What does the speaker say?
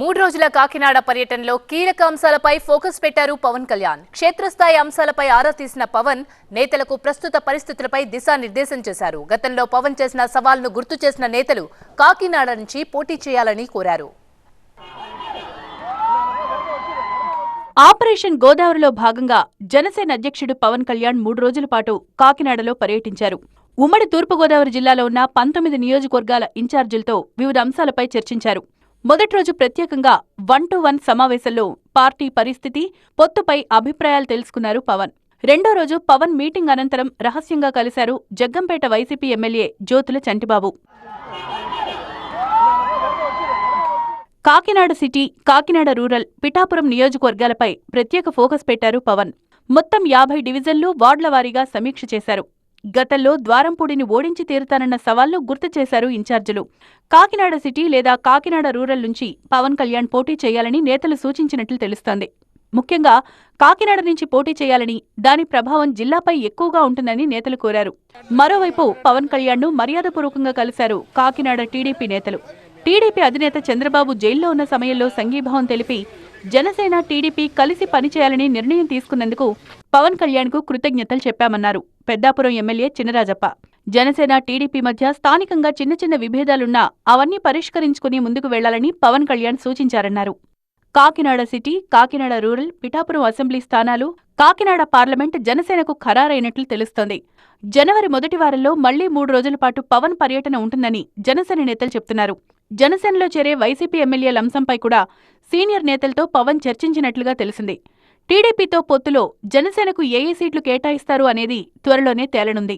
మూడు రోజుల కాకినాడ పర్యటనలో కీలక అంశాలపై ఫోకస్ పెట్టారు పవన్ కళ్యాణ్. క్షేత్రస్థాయి అంశాలపై ఆరా తీసిన పవన్ నేతలకు ప్రస్తుత పరిస్థితులపై దిశానిర్దేశం చేశారు. గతంలో పవన్ చేసిన సవాల్ను గుర్తు చేసిన నేతలు కాకినాడ నుంచి పోటీ చేయాలని కోరారు. ఆపరేషన్ గోదావరిలో భాగంగా జనసేన అధ్యక్షుడు పవన్ కళ్యాణ్ మూడు రోజుల పాటు కాకినాడలో పర్యటించారు. ఉమ్మడి తూర్పుగోదావరి జిల్లాలో ఉన్న పంతొమ్మిది నియోజకవర్గాల ఇన్ఛార్జీలతో వివిధ అంశాలపై చర్చించారు. మొదటి రోజు ప్రత్యేకంగా వన్ టు వన్ సమావేశంలో పార్టీ పరిస్థితి పొత్తుపై అభిప్రాయాలు తెలుసుకున్నారు పవన్. రెండో రోజు పవన్ మీటింగ్ అనంతరం రహస్యంగా కలిశారు Jaggampeta YCP MLA Jyothula Chantibabu. Kakinada city Kakinada rural Pithapuram నియోజకవర్గాలపై ప్రత్యేక ఫోకస్ పెట్టారు పవన్. మొత్తం యాభై డివిజన్లు వార్డుల వారీగా సమీక్ష చేశారు. గతంలో ద్వారంపూడిని ఓడించి తీరుతానన్న సవాల్ను గుర్తు చేశారు ఇన్ఛార్జీలు. కాకినాడ సిటీ లేదా కాకినాడ రూరల్ నుంచి పవన్ కళ్యాణ్ పోటీ చేయాలని నేతలు సూచించినట్లు తెలుస్తోంది. ముఖ్యంగా కాకినాడ నుంచి పోటీ చేయాలని దాని ప్రభావం జిల్లాపై ఎక్కువగా ఉంటుందని నేతలు కోరారు. మరోవైపు పవన్ కళ్యాణ్ను మర్యాదపూర్వకంగా కలిశారు కాకినాడ టీడీపీ నేతలు. టీడీపీ అధినేత చంద్రబాబు జైల్లో ఉన్న సమయంలో సంఘీభావం తెలిపి జనసేన టీడీపీ కలిసి పనిచేయాలని నిర్ణయం తీసుకున్నందుకు పవన్ కళ్యాణ్కు కృతజ్ఞతలు చెప్పామన్నారు. పెద్దాపురం ఎమ్మెల్యే చినరాజప్ప. జనసేన టీడీపీ మధ్య స్థానికంగా చిన్న చిన్న విభేదాలున్నా అవన్నీ పరిష్కరించుకుని ముందుకు వెళ్ళాలని Pawan Kalyan సూచించారన్నారు. Kakinada city Kakinada rural Pithapuram assembly స్థానాలు కాకినాడ పార్లమెంట్ జనసేనకు ఖరారైనట్లు తెలుస్తోంది. జనవరి మొదటి వారంలో మళ్ళీ మూడు రోజుల పాటు పవన్ పర్యటన ఉంటుందని జనసేన నేతలు చెప్తున్నారు. జనసేనలో చేరే వైసీపీ ఎమ్మెల్యేల అంశంపై కూడా సీనియర్ నేతలతో పవన్ చర్చించినట్లుగా తెలిసింది. టీడీపీతో పొత్తులో జనసేనకు ఏ ఏ సీట్లు కేటాయిస్తారు అనేది త్వరలోనే తేలనుంది.